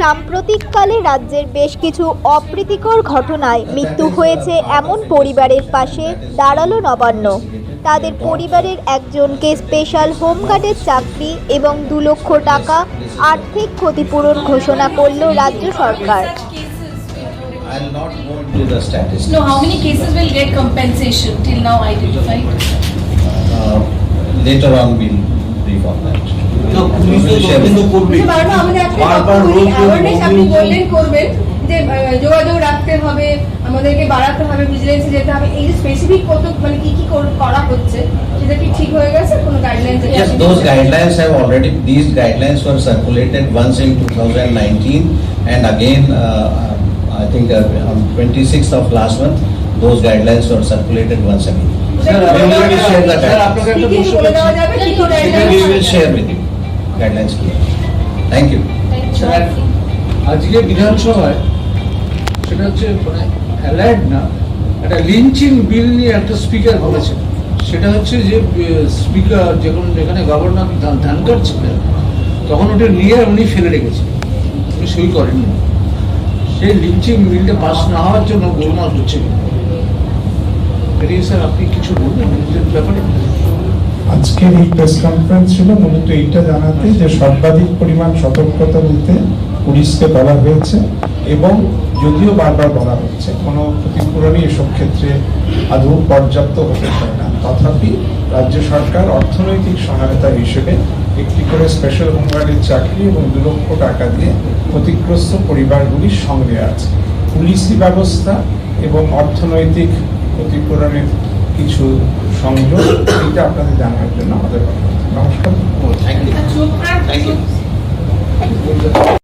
সাম্প্রতিককালে রাজ্যের বেশ কিছু অপ্রীতিকর ঘটনায় মৃত্যু হয়েছে এমন পরিবারের পাশে দাঁড়াল নবান্ন তাদের পরিবারের একজনকে স্পেশাল হোমগার্ডের চাকরি এবং দু লক্ষ টাকা আর্থিক ক্ষতিপূরণ ঘোষণা করল রাজ্য সরকার I'll not go into the statistics. No, how many cases will get compensation till now identified? Uh, Later on, we'll brief on that. না, পুলিশ তো We'll share তদন্ত with- করবে। কিন্তু বারবার আমাদের একটা বারবার কথা বলি, রোজ রোজ awareness আপনি বলবেন। বললেন করবেন যে আহ, যোগাযোগ রাখতে হবে আমাদেরকে বাড়াতে হবে ভিজিলেন্সে যেতে হবে এই যে স্পেসিফিক কত মানে কি কি কর- করা হচ্ছে সেটা কি ঠিক হয়ে গেছে কোনো guideline Yes, those guidelines have already, these guidelines were circulated once in 2019 and again, uh, I think uh, on 26th of last month, those guidelines were circulated once again. Sir, We will share the sir, আপনাকে guidelines. একটা কি কি প্রশ্ন বলে দেওয়া করছি। যাবে কি কি We guidelines will share with you Clear. Thank you. Sir, আজকে বিধানসভায় সেটা হচ্ছে মানে অ্যালার্ড না একটা লিঞ্চিং বিল নিয়ে একটা স্পিকার বলেছে। সেটা হচ্ছে যে স্পিকার যখন যেখানে গভর্নর ধানকার ছিলেন তখন ওটা নিয়ে উনি ফেলে রেখেছেন। উনি সই করেননি। সেই লিঞ্চিং বিলটা পাস না হওয়ার জন্য গোলমাল হচ্ছে। এটি স্যার আপনি কিছু বলবেন ব্যাপারে? আজকের এই প্রেস কনফারেন্স ছিল, মূলত এইটা জানাতে যে সর্বাধিক পরিমাণ সতর্কতা নিতে পুলিশকে বলা হয়েছে এবং যদিও বারবার বলা হচ্ছে, কোনো ক্ষতিপূরণই এসব ক্ষেত্রে আদৌ পর্যাপ্ত হতে পারে না। তথাপি রাজ্য সরকার অর্থনৈতিক সহায়তা হিসেবে একটি করে স্পেশাল হোমগার্ডের চাকরি এবং দু লক্ষ টাকা দিয়ে ক্ষতিগ্রস্ত পরিবারগুলির সঙ্গে আছে। পুলিশি ব্যবস্থা এবং অর্থনৈতিক ক্ষতিপূরণের কিছু সংযোগ এটা আপনাদের জানার জন্য আমাদের কথা। নমস্কার।